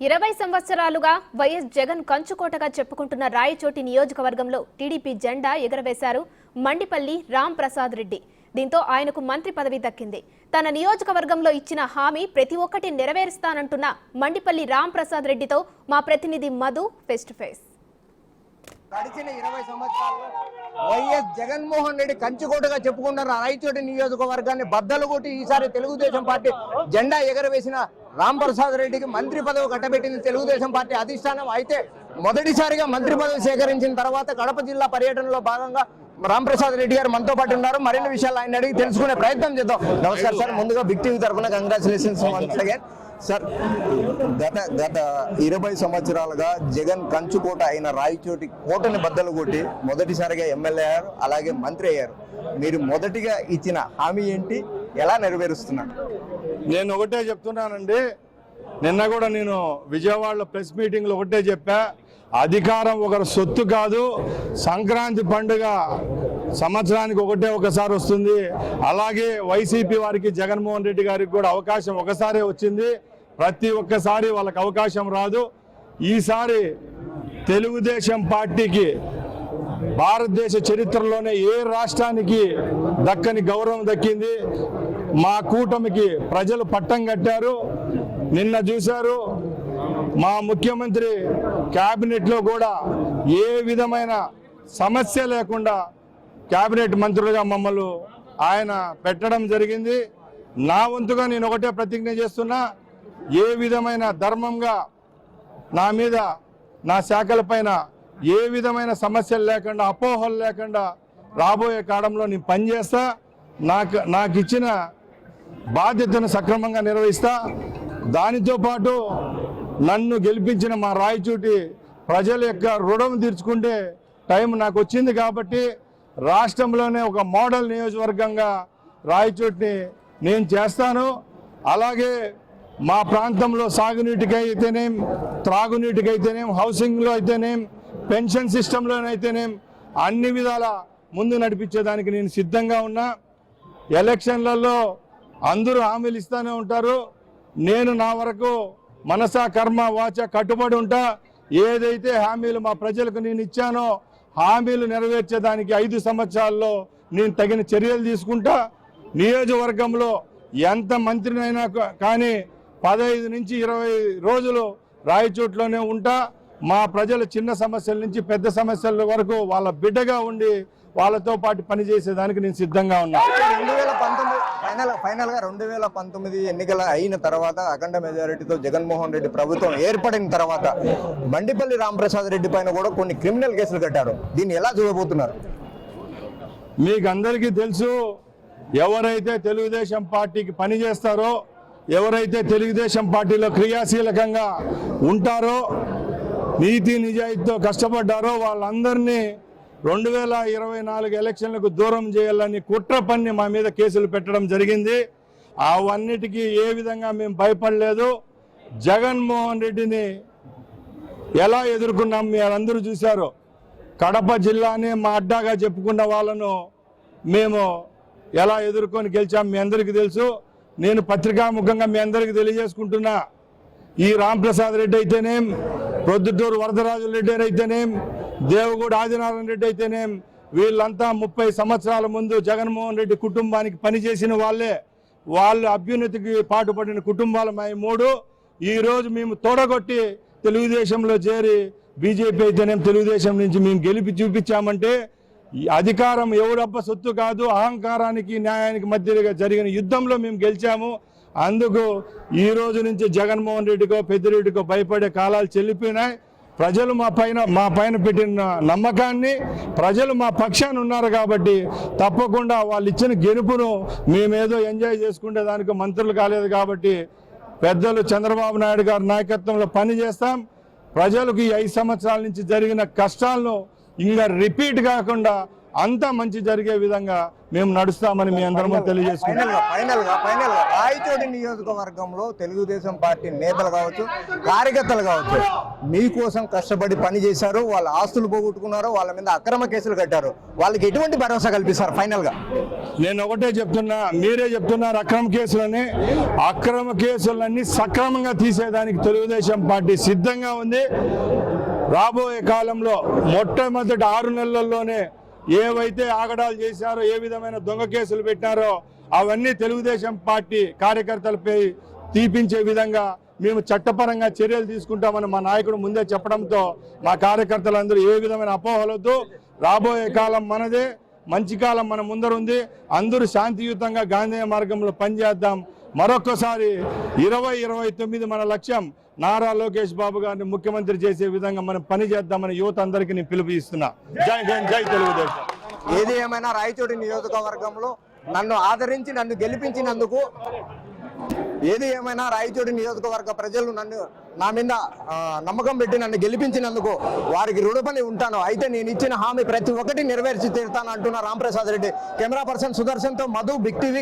ఇరవై సంవత్సరాలుగా వైఎస్ జగన్ కంచుకోటగా చెప్పుకుంటున్న రాయచోటి నియోజకవర్గంలో టీడీపీ జెండా ఎగరవేశారు మండిపల్లి రామ్ ప్రసాద్ రెడ్డి. దీంతో ఆయనకు మంత్రి పదవి దక్కింది. తన నియోజకవర్గంలో ఇచ్చిన హామీ ప్రతి ఒక్కటి నెరవేరుస్తానంటున్న మండిపల్లి రామ్ ప్రసాద్ రెడ్డితో మా ప్రతినిధి మధు ఫేస్ టు ఫేస్ గడిచిన ఇరవై సంవత్సరాలు వైఎస్ జగన్మోహన్ రెడ్డి కంచుకోటగా చెప్పుకున్నారు రాయచోటి నియోజకవర్గాన్ని బద్దలు కొట్టి ఈసారి తెలుగుదేశం పార్టీ జెండా ఎగరవేసిన రాంప్రసాద్ రెడ్డికి మంత్రి పదవి కట్టబెట్టింది తెలుగుదేశం పార్టీ అధిష్టానం. అయితే మొదటిసారిగా మంత్రి పదవి సేకరించిన తర్వాత కడప జిల్లా పర్యటనలో భాగంగా రాంప్రసాద్ రెడ్డి గారు మనతో పాటు ఉన్నారు. మరిన్ని విషయాలు ఆయన అడిగి తెలుసుకునే ప్రయత్నం చేద్దాం. నమస్కారం సార్. ముందుగా బిగ్ టీవీ తరఫున కంగ్రాచులేషన్స్ వన్స్ అగైన్ సార్ గత గత ఇరవై సంవత్సరాలుగా జగన్ కంచుకోట అయిన రాయచోటి కోటని బద్దలు కొట్టి మొదటిసారిగా ఎమ్మెల్యే అయ్యారు అలాగే మంత్రి అయ్యారు. మీరు మొదటిగా ఇచ్చిన హామీ ఏంటి? ఎలా నెరవేరుస్తున్నారు నేను ఒకటే చెప్తున్నానండి. నిన్న కూడా నేను విజయవాడలో ప్రెస్ మీటింగ్లో ఒకటే చెప్పా. అధికారం ఒకరి సొత్తు కాదు. సంక్రాంతి పండుగ సంవత్సరానికి ఒకటే ఒకసారి వస్తుంది. అలాగే వైసీపీ వారికి జగన్మోహన్ రెడ్డి గారికి కూడా అవకాశం ఒకసారి వచ్చింది. ప్రతి ఒక్కసారి వాళ్ళకి అవకాశం రాదు. ఈసారి తెలుగుదేశం పార్టీకి భారతదేశ చరిత్రలోనే ఏ రాష్ట్రానికి దక్కని గౌరవం దక్కింది? మా కూటమికి ప్రజలు పట్టం కట్టారు. నిన్న చూశారు మా ముఖ్యమంత్రి క్యాబినెట్లో కూడా ఏ విధమైన సమస్య లేకుండా క్యాబినెట్ మంత్రులుగా మమ్మల్ని ఆయన పెట్టడం జరిగింది. నా వంతుగా నేను ఒకటే ప్రతిజ్ఞ చేస్తున్నా ఏ విధమైన ధర్మంగా నా మీద నా శాఖల పైన ఏ విధమైన సమస్యలు లేకుండా అపోహలు లేకుండా రాబోయే కాలంలో నేను పనిచేస్తా. నాకు నాకు ఇచ్చిన బాధ్యతను సక్రమంగా నిర్వహిస్తా. దానితో పాటు నన్ను గెలిపించిన మా రాయచూటి ప్రజల యొక్క రుణం తీర్చుకుంటే టైం నాకు వచ్చింది కాబట్టి రాష్ట్రంలోనే ఒక మోడల్ నియోజకవర్గంగా రాయచోటిని నేను చేస్తాను. అలాగే మా ప్రాంతంలో సాగునీటికి అయితేనేం హౌసింగ్లో అయితేనేం పెన్షన్ సిస్టంలోనైతేనేం అన్ని విధాల ముందు నడిపించేదానికి నేను సిద్ధంగా ఉన్నా. ఎలక్షన్లలో అందరూ హామీలు ఇస్తూనే ఉంటారు. నేను నా వరకు మనసా కర్మ వాచ కట్టుబడి ఉంటా. ఏదైతే హామీలు మా ప్రజలకు నేను ఇచ్చానో హామీలు నెరవేర్చేదానికి ఐదు సంవత్సరాల్లో నేను తగిన చర్యలు తీసుకుంటా. నియోజకవర్గంలో ఎంత మంత్రినైనా కానీ పదహైదు నుంచి ఇరవై రోజులు రాయచోట్లోనే ఉంటా. మా ప్రజల చిన్న సమస్యల నుంచి పెద్ద సమస్యల వరకు వాళ్ళ బిడ్డగా ఉండి వాళ్ళతో పాటు పనిచేసేదానికి నేను సిద్ధంగా ఉన్నా. రెండు వేల పంతొమ్మిది ఫైనల్ ఫైనల్గా రెండు వేల పంతొమ్మిది ఎన్నికల అయిన తర్వాత అఖండ మెజారిటీతో జగన్మోహన్ రెడ్డి ప్రభుత్వం ఏర్పడిన తర్వాత బండిపల్లి రామప్రసాద్ రెడ్డి పైన కూడా కొన్ని క్రిమినల్ కేసులు కట్టారు. దీన్ని ఎలా చూడబోతున్నారు? మీకు అందరికీ తెలుసు ఎవరైతే తెలుగుదేశం పార్టీకి పనిచేస్తారో ఎవరైతే తెలుగుదేశం పార్టీలో క్రియాశీలకంగా ఉంటారో నీతి నిజాయితీతో కష్టపడ్డారో వాళ్ళందరినీ రెండు వేల ఇరవై నాలుగు ఎలక్షన్లకు దూరం చేయాలని కుట్ర పన్ని మా మీద కేసులు పెట్టడం జరిగింది. అవన్నిటికీ ఏ విధంగా మేము భయపడలేదు. జగన్మోహన్ రెడ్డిని ఎలా ఎదుర్కొన్నాం మీరు అందరూ చూశారు. కడప జిల్లాని మా అడ్డాగా చెప్పుకున్న వాళ్ళను మేము ఎలా ఎదుర్కొని గెలిచాం మీ అందరికీ తెలుసు. నేను పత్రికాముఖంగా మీ అందరికీ తెలియజేసుకుంటున్నా. ఈ రాంప్రసాద్ రెడ్డి అయితేనేం ప్రొద్దుటూరు వరదరాజు రెడ్డి అయితేనేం దేవగూడ ఆదినారాయణ రెడ్డి అయితేనేం వీళ్ళంతా ముప్పై సంవత్సరాల ముందు జగన్మోహన్ రెడ్డి కుటుంబానికి పనిచేసిన వాళ్ళే. వాళ్ళ అభ్యున్నతికి పాటుపడిన కుటుంబాలు మా మూడు. ఈరోజు మేము తోడగొట్టి తెలుగుదేశంలో చేరి బీజేపీ అయితేనేం తెలుగుదేశం నుంచి మేము గెలిపి చూపించామంటే అధికారం ఎవడబ్బ సొత్తు కాదు అహంకారానికి న్యాయానికి మధ్యగా జరిగిన యుద్ధంలో మేము గెలిచాము. అందుకు ఈ రోజు నుంచి జగన్మోహన్ రెడ్డికో పెద్దిరెడ్డికో భయపడే కాలాలు చెల్లిపోయినాయి. ప్రజలు మా పైన మా పైన పెట్టిన నమ్మకాన్ని ప్రజలు మా పక్షాన్ని ఉన్నారు కాబట్టి తప్పకుండా వాళ్ళు ఇచ్చిన గెలుపును మేమేదో ఎంజాయ్ చేసుకుంటే దానికి మంత్రులు కాలేదు కాబట్టి పెద్దలు చంద్రబాబు నాయుడు గారి నాయకత్వంలో పని చేస్తాం. ప్రజలకు ఈ ఐదు సంవత్సరాల నుంచి జరిగిన కష్టాలను ఇంకా రిపీట్ కాకుండా అంతా మంచి జరిగే విధంగా మేము నడుస్తామని మీ అందరం రాయచోటి నియోజకవర్గంలో తెలుగుదేశం పార్టీ నేతలు కావచ్చు కార్యకర్తలు కావచ్చు మీకోసం కష్టపడి పని చేశారు వాళ్ళ ఆస్తులు పోగొట్టుకున్నారు వాళ్ళ మీద అక్రమ కేసులు కట్టారు. వాళ్ళకి ఎటువంటి భరోసా కల్పిస్తారు ఫైనల్గా? నేను ఒకటే చెప్తున్నా మీరే చెప్తున్నారు అక్రమ కేసులని. అక్రమ కేసులన్నీ సక్రమంగా తీసేదానికి తెలుగుదేశం పార్టీ సిద్ధంగా ఉంది. రాబోయే కాలంలో మొట్టమొదటి ఆరు నెలల్లోనే ఏవైతే ఆగడాలు చేశారో ఏ విధమైన దొంగ కేసులు పెట్టారో అవన్నీ తెలుగుదేశం పార్టీ కార్యకర్తలపై తీపించే విధంగా మేము చట్టపరంగా చర్యలు తీసుకుంటామని మా నాయకుడు ముందే చెప్పడంతో మా కార్యకర్తలందరూ ఏ విధమైన అపోహలొద్దు రాబోయే కాలం మనదే మంచి కాలం మన ముందరుంది. అందరూ శాంతియుతంగా గాంధీ మార్గంలో పనిచేద్దాం. మరొకసారి ఇరవై ఇరవై తొమ్మిది మన లక్ష్యం నారా లోకేష్ బాబు గారిని ముఖ్యమంత్రి చేసే విధంగా మనం పని చేద్దామని యువత అందరికీ నేను పిలుపు ఇస్తున్నా. జై జై జై తెలుగుదేశం. ఏది ఏమైనా రాయచోటి నియోజకవర్గంలో నన్ను ఆదరించి నన్ను గెలిపించినందుకు ఏది ఏమైనా రాయచోటి నియోజకవర్గ ప్రజలు నన్ను నా మీద నమ్మకం పెట్టి నన్ను గెలిపించినందుకు వారికి రుణపడి ఉంటాను. అయితే నేను ఇచ్చిన హామీ ప్రతి ఒక్కటి నెరవేర్చి తీరుతాను అంటున్న రాంప్రసాద్ రెడ్డి. కెమెరా పర్సన్ సుదర్శన్తో మధు బిగ్ టీవీ